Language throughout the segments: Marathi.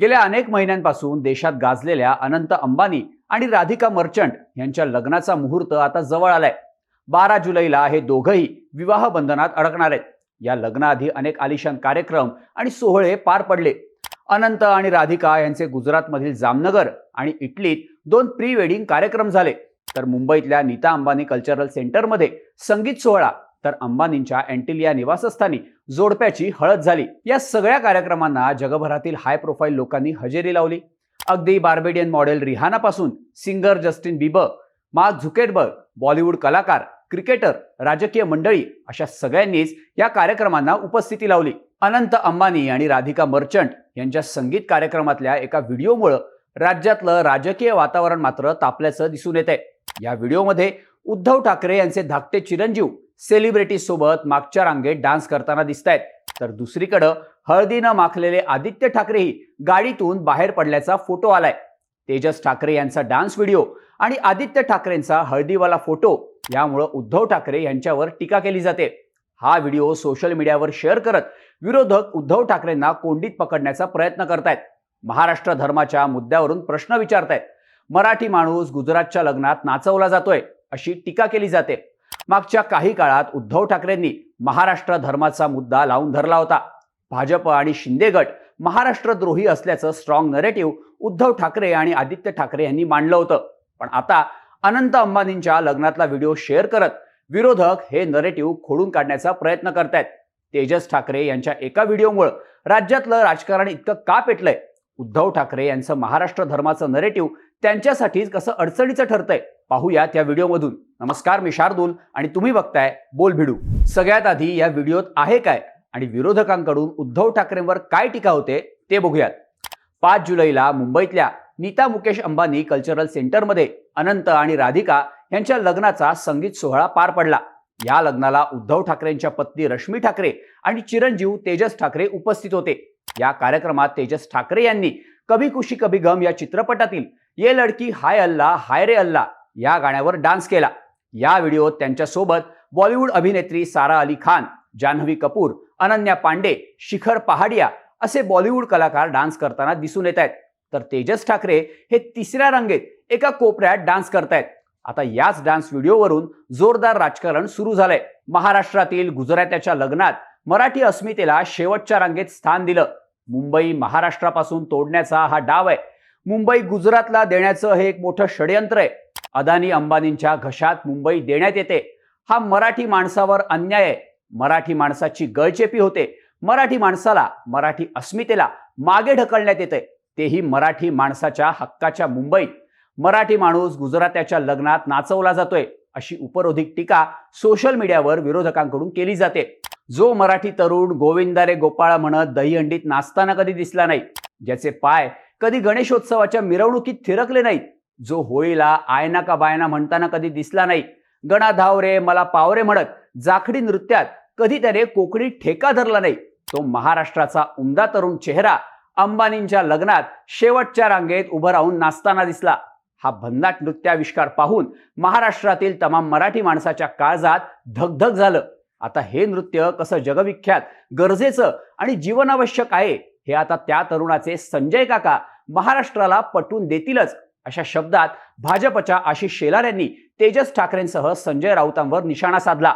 गेल्या अनेक महिन्यांपासून देशात गाजलेल्या अनंत अंबानी आणि राधिका मर्चंट यांच्या लग्नाचा मुहूर्त आता जवळ आलाय. बारा जुलैला हे दोघंही विवाह बंधनात अडकणार आहेत. या लग्नाआधी अनेक आलिशान कार्यक्रम आणि सोहळे पार पडले. अनंत आणि राधिका यांचे गुजरातमधील जामनगर आणि इटलीत दोन प्री वेडिंग कार्यक्रम झाले. तर मुंबईतल्या नीता अंबानी कल्चरल सेंटरमध्ये संगीत सोहळा तर अंबानींच्या अँटिलिया निवासस्थानी जोडप्याची हळद झाली. या सगळ्या कार्यक्रमांना जगभरातील हाय प्रोफाईल लोकांनी हजेरी लावली. अगदी Barbadian model रिहानापासून singer Justin Bieber Mark Zuckerberg Bollywood कलाकार क्रिकेटर राजकीय मंडळी अशा सगळ्यांनीच या कार्यक्रमांना उपस्थिती लावली. अनंत अंबानी आणि राधिका मर्चंट यांच्या संगीत कार्यक्रमातल्या एका व्हिडिओमुळं राज्यातलं राजकीय वातावरण मात्र तापल्याचं दिसून येत आहे या व्हिडिओमध्ये उद्धव ठाकरे यांचे धाकटे चिरंजीव सेलिब्रिटी सोबत मागच्या रांगेत डान्स करताना दिसत आहेत तर दुसरीकडं हळदीनं माखलेले आदित्य ठाकरेही गाडीतून बाहेर पडल्याचा फोटो आलाय. तेजस ठाकरे यांचा डान्स व्हिडिओ आणि आदित्य ठाकरेंचा हळदीवाला फोटो यामुळं उद्धव ठाकरे यांच्यावर टीका केली जाते. हा व्हिडिओ सोशल मीडियावर शेअर करत विरोधक उद्धव ठाकरेंना कोंडीत पकडण्याचा प्रयत्न करतायत. महाराष्ट्र धर्माच्या मुद्द्यावरून प्रश्न विचारतायत. मराठी माणूस गुजरातच्या लग्नात नाचवला जातोय अशी टीका केली जाते. मागच्या काही काळात उद्धव ठाकरेंनी महाराष्ट्र धर्माचा मुद्दा लावून धरला होता. भाजप आणि शिंदे गट महाराष्ट्रद्रोही असल्याचं स्ट्रॉंग नरेटिव्ह उद्धव ठाकरे आणि आदित्य ठाकरे यांनी मांडलं होतं. पण आता अनंत अंबानींच्या लग्नातला व्हिडिओ शेअर करत विरोधक हे नरेटिव्ह खोडून काढण्याचा प्रयत्न करतायत. तेजस ठाकरे यांच्या एका व्हिडिओमुळे राज्यातलं राजकारण इतकं का पेटलंय? उद्धव ठाकरे यांचं महाराष्ट्र धर्माचं नरेटिव्ह त्यांच्यासाठीच कसं अडचणीचं ठरतंय पाहूया त्या व्हिडिओमधून. नमस्कार मी शार्दूल आणि तुम्ही बघताय बोल भिडू. सगळ्यात आधी या व्हिडिओत आहे काय आणि विरोधकांकडून उद्धव ठाकरेंवर काय टीका होते ते बघूयात. पाच जुलैला मुंबईतल्या नीता मुकेश अंबानी कल्चरल सेंटरमध्ये अनंत आणि राधिका यांच्या लग्नाचा संगीत सोहळा पार पडला. या लग्नाला उद्धव ठाकरेंच्या पत्नी रश्मी ठाकरे आणि चिरंजीव तेजस ठाकरे उपस्थित होते. या कार्यक्रमात तेजस ठाकरे यांनी कभी खुशी कभी गम या चित्रपटातील ये लडकी हाय अल्ला हाय रे अल्ला या गाण्यावर डान्स केला. या व्हिडिओत त्यांच्यासोबत बॉलिवूड अभिनेत्री सारा अली खान जान्हवी कपूर अनन्या पांडे शिखर पहाडिया असे बॉलिवूड कलाकार डान्स करताना दिसून येत आहेत तर तेजस ठाकरे हे तिसऱ्या रांगेत एका कोपऱ्यात डान्स करतायत. आता याच डान्स व्हिडिओवरून जोरदार राजकारण सुरू झालंय. महाराष्ट्रातील गुजरात्याच्या लग्नात मराठी अस्मितेला शेवटच्या रांगेत स्थान दिलं. मुंबई महाराष्ट्रापासून तोडण्याचा हा डाव आहे. मुंबई गुजरातला देण्याचं हे एक मोठं षडयंत्र आहे. अदानी अंबानींच्या घशात मुंबई देण्यात येते. हा मराठी माणसावर अन्याय आहे. मराठी माणसाची गळचेपी होते. मराठी माणसाला मराठी अस्मितेला मागे ढकलण्यात येते. तेही मराठी माणसाच्या हक्काच्या मुंबईत मराठी माणूस गुजरात्याच्या लग्नात नाचवला जातोय अशी उपरोधिक टीका सोशल मीडियावर विरोधकांकडून केली जाते. जो मराठी तरुण गोविंदारे गोपाळा म्हणत दहीहंडीत नाचताना कधी दिसला नाही ज्याचे पाय कधी गणेशोत्सवाच्या मिरवणुकीत थिरकले नाहीत जो होळीला आयना का बायना म्हणताना कधी दिसला नाही. गणा धावरे मला पावरे म्हणत जाखडी नृत्यात कधी त्याने कोकणी ठेका धरला नाही. तो महाराष्ट्राचा उमदा तरुण चेहरा अंबानींच्या लग्नात शेवटच्या रांगेत उभं राहून नाचताना दिसला. हा भन्नाट नृत्याविष्कार पाहून महाराष्ट्रातील तमाम मराठी माणसाच्या काळजात धगधग झालं. आता हे नृत्य कसं जगविख्यात गरजेचं आणि जीवनावश्यक आहे हे आता त्या तरुणाचे संजय काका महाराष्ट्राला पटवून देतीलच अशा शब्दात भाजपच्या आशिष शेलार यांनी तेजस ठाकरेंसह संजय राऊतांवर निशाणा साधला.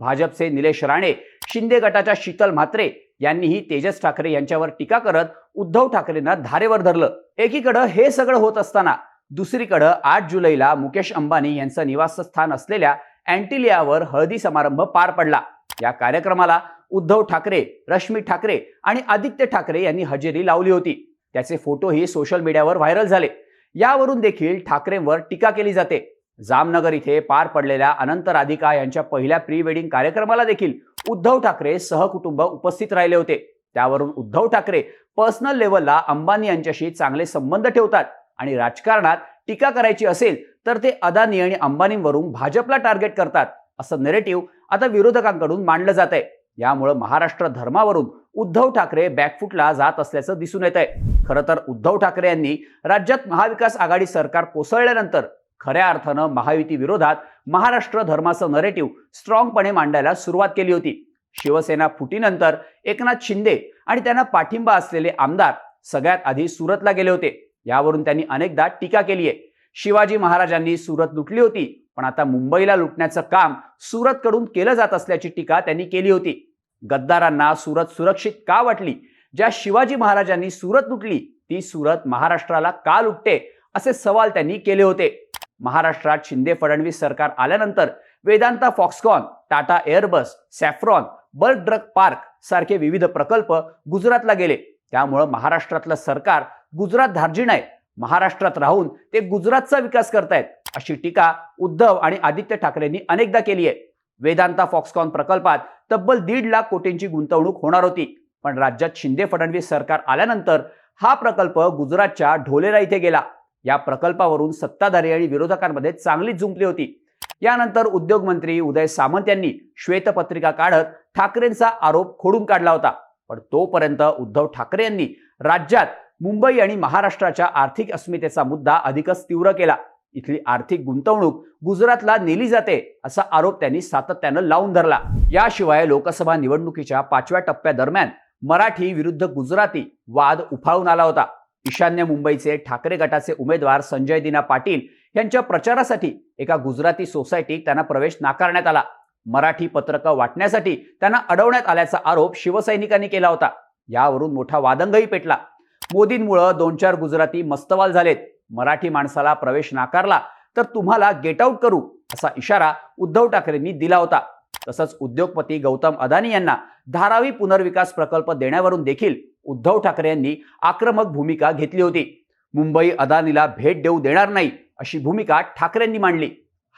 भाजपचे निलेश राणे शिंदे गटाच्या शीतल म्हात्रे यांनीही तेजस ठाकरे यांच्यावर टीका करत उद्धव ठाकरेंना धारेवर धरलं. एकीकडं हे सगळं होत असताना दुसरीकडं आठ जुलैला मुकेश अंबानी यांचं निवासस्थान असलेल्या अँटिलियावर हळदी समारंभ पार पडला. या कार्यक्रमाला उद्धव ठाकरे रश्मी ठाकरे आणि आदित्य ठाकरे यांनी हजेरी लावली होती. त्याचे फोटोही सोशल मीडियावर व्हायरल झाले. यावरून देखील ठाकरेंवर टीका केली जाते. जामनगर इथे पार पडलेल्या अनंत राधिका यांच्या पहिल्या प्री वेडिंग कार्यक्रमाला देखील उद्धव ठाकरे सहकुटुंब उपस्थित राहिले होते. त्यावरून उद्धव ठाकरे पर्सनल लेवलला अंबानी यांच्याशी चांगले संबंध ठेवतात आणि राजकारणात टीका करायची असेल तर ते अदानी आणि अंबानींवरून भाजपला टार्गेट करतात असं नेरेटिव्ह आता विरोधकांकडून मांडलं जात आहे यामुळे महाराष्ट्र धर्मावरून उद्धव ठाकरे बॅकफुटला जात असल्याचं दिसून येत आहे खरं तर उद्धव ठाकरे यांनी राज्यात महाविकास आघाडी सरकार कोसळल्यानंतर खऱ्या अर्थानं महायुती विरोधात महाराष्ट्र धर्माचं नरेटिव्ह स्ट्रॉंगपणे मांडायला सुरुवात केली होती. शिवसेना फुटीनंतर एकनाथ शिंदे आणि त्यांना पाठिंबा असलेले आमदार सगळ्यात आधी सुरतला गेले होते. यावरून त्यांनी अनेकदा टीका केली आहे शिवाजी महाराजांनी सुरत लुटली होती. पण आता मुंबईला लुटण्याचं काम सुरतकडून केलं जात असल्याची टीका त्यांनी केली होती. गद्दारांना सुरत सुरक्षित का वाटली? ज्या शिवाजी महाराजांनी सुरत लुटली ती सुरत महाराष्ट्राला का लुटते? असे सवाल त्यांनी केले होते. महाराष्ट्रात शिंदे फडणवीस सरकार आल्यानंतर Vedanta Foxconn Tata Airbus Safran bulk drug park सारखे विविध प्रकल्प गुजरातला गेले. त्यामुळं महाराष्ट्रातलं सरकार गुजरात धार्जिण आहे. महाराष्ट्रात राहून ते गुजरातचा विकास करतायत अशी टीका उद्धव आणि आदित्य ठाकरेंनी अनेकदा केली आहे. वेदांता फॉक्सकॉन प्रकल्पात तब्बल दीड लाख कोटींची गुंतवणूक होणार होती पण राज्यात शिंदे फडणवीस सरकार आल्यानंतर हा प्रकल्प गुजरातच्या ढोलेरा इथे गेला. या प्रकल्पावरून सत्ताधारी आणि विरोधकांमध्ये चांगलीच जुंपली होती. यानंतर उद्योगमंत्री उदय सामंत यांनी श्वेतपत्रिका काढत ठाकरेंचा आरोप खोडून काढला होता. पण तोपर्यंत उद्धव ठाकरे यांनी राज्यात मुंबई आणि महाराष्ट्राच्या आर्थिक अस्मितेचा मुद्दा अधिकच तीव्र केला. इथली आर्थिक गुंतवणूक गुजरातला नेली जाते असा आरोप त्यांनी सातत्यानं लावून धरला. याशिवाय लोकसभा निवडणुकीच्या पाचव्या टप्प्यादरम्यान मराठी विरुद्ध गुजराती वाद उफाळून आला होता. ईशान्य मुंबईचे ठाकरे गटाचे उमेदवार संजय दिना पाटील यांच्या प्रचारासाठी एका गुजराती सोसायटीत त्यांना प्रवेश नाकारण्यात आला. मराठी पत्रकं वाटण्यासाठी त्यांना अडवण्यात आल्याचा आरोप शिवसैनिकांनी केला होता. यावरून मोठा वादंगही पेटला. मोदींमुळं दोन चार गुजराती मस्तवाल झालेत. मराठी माणसाला प्रवेश नाकारला तर तुम्हाला गेट आउट करू असा इशारा उद्धव ठाकरेंनी दिला होता. तसंच उद्योगपती गौतम अदानी यांना धारावी पुनर्विकास प्रकल्प देण्यावरून देखील उद्धव ठाकरे यांनी आक्रमक भूमिका घेतली होती. मुंबई अदानीला भेट देऊ देणार नाही अशी भूमिका ठाकरेंनी मांडली.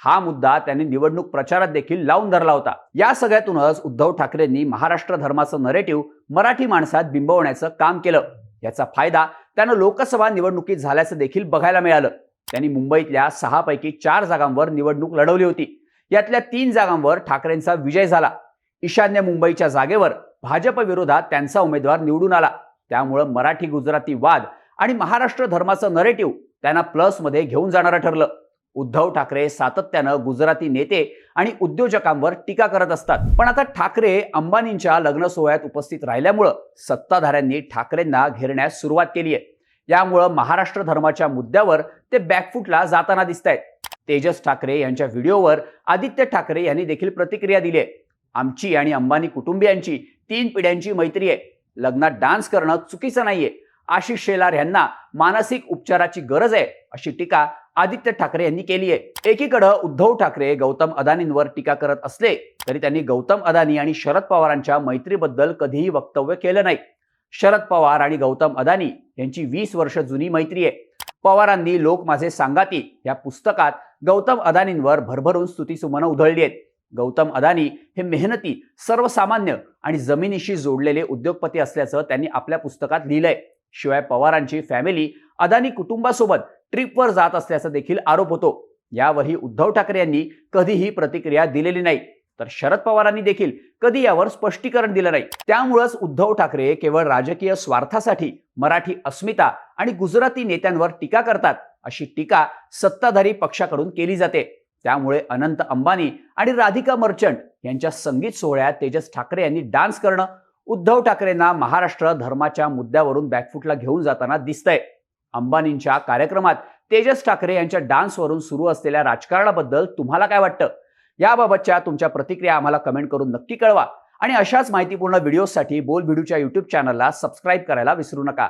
हा मुद्दा त्यांनी निवडणूक प्रचारात देखील लावून धरला होता. या सगळ्यातूनच उद्धव ठाकरेंनी महाराष्ट्र धर्माचं नरेटिव्ह मराठी माणसात बिंबवण्याचं काम केलं. याचा फायदा त्यानं लोकसभा निवडणुकीत झाल्याचं देखील बघायला मिळालं. त्यांनी मुंबईतल्या सहापैकी चार जागांवर निवडणूक लढवली होती. यातल्या तीन जागांवर ठाकरेंचा विजय झाला. ईशान्य मुंबईच्या जागेवर भाजप विरोधात त्यांचा उमेदवार निवडून आला. त्यामुळं मराठी गुजराती वाद आणि महाराष्ट्र धर्माचं नरेटिव्ह त्यांना प्लसमध्ये घेऊन जाणारं ठरलं. उद्धव ठाकरे सातत्यानं गुजराती नेते आणि उद्योजकांवर टीका करत असतात. पण आता ठाकरे अंबानींच्या लग्न सोहळ्यात उपस्थित राहिल्यामुळं सत्ताधाऱ्यांनी ठाकरेंना घेरण्यास सुरुवात केली आहे यामुळं महाराष्ट्र धर्माच्या मुद्द्यावर ते बॅकफूटला जाताना दिसत आहेत तेजस ठाकरे यांच्या व्हिडिओवर आदित्य ठाकरे यांनी देखील प्रतिक्रिया दिली आहे आमची आणि अंबानी कुटुंबियांची तीन पिढ्यांची मैत्री आहे. लग्नात डान्स करणं चुकीचं नाहीये. आशिष शेलार यांना मानसिक उपचाराची गरज आहे अशी टीका आदित्य ठाकरे यांनी केली आहे. एकीकडं उद्धव ठाकरे गौतम अदानींवर टीका करत असले तरी त्यांनी गौतम अदानी आणि शरद पवारांच्या मैत्रीबद्दल कधीही वक्तव्य केलं नाही. शरद पवार आणि गौतम अदानी यांची वीस वर्ष जुनी मैत्री आहे. पवारांनी लोक माझे सांगाती या पुस्तकात गौतम अदानींवर भरभरून स्तुतीसुमनं उधळली आहेत. गौतम अदानी हे मेहनती सर्वसामान्य आणि जमिनीशी जोडलेले उद्योगपती असल्याचं त्यांनी आपल्या पुस्तकात लिहिलंय. शिवाय पवारांची फॅमिली अदानी कुटुंबासोबत ट्रिपवर जात असल्याचा देखील आरोप होतो. यावरही उद्धव ठाकरे यांनी कधीही प्रतिक्रिया दिलेली नाही. तर शरद पवारांनी देखील कधी यावर स्पष्टीकरण दिलं नाही. त्यामुळंच उद्धव ठाकरे केवळ राजकीय स्वार्थासाठी मराठी अस्मिता आणि गुजराती नेत्यांवर टीका करतात अशी टीका सत्ताधारी पक्षाकडून केली जाते. त्यामुळे अनंत अंबानी आणि राधिका मर्चंट यांच्या संगीत सोहळ्यात तेजस ठाकरे यांनी डान्स करणं उद्धव ठाकरेंना महाराष्ट्र धर्माच्या मुद्द्यावरून बॅकफूटला घेऊन जाताना दिसतंय. अंबानींच्या कार्यक्रमात तेजस ठाकरे यांच्या डान्सवरून सुरू असलेल्या राजकारणाबद्दल तुम्हाला काय वाटतं? याबाबतच्या तुमच्या प्रतिक्रिया आम्हाला कमेंट करून नक्की कळवा. आणि अशाच माहितीपूर्ण व्हिडिओसाठी बोल व्हिडिओच्या युट्यूब चॅनलला सबस्क्राईब करायला विसरू नका.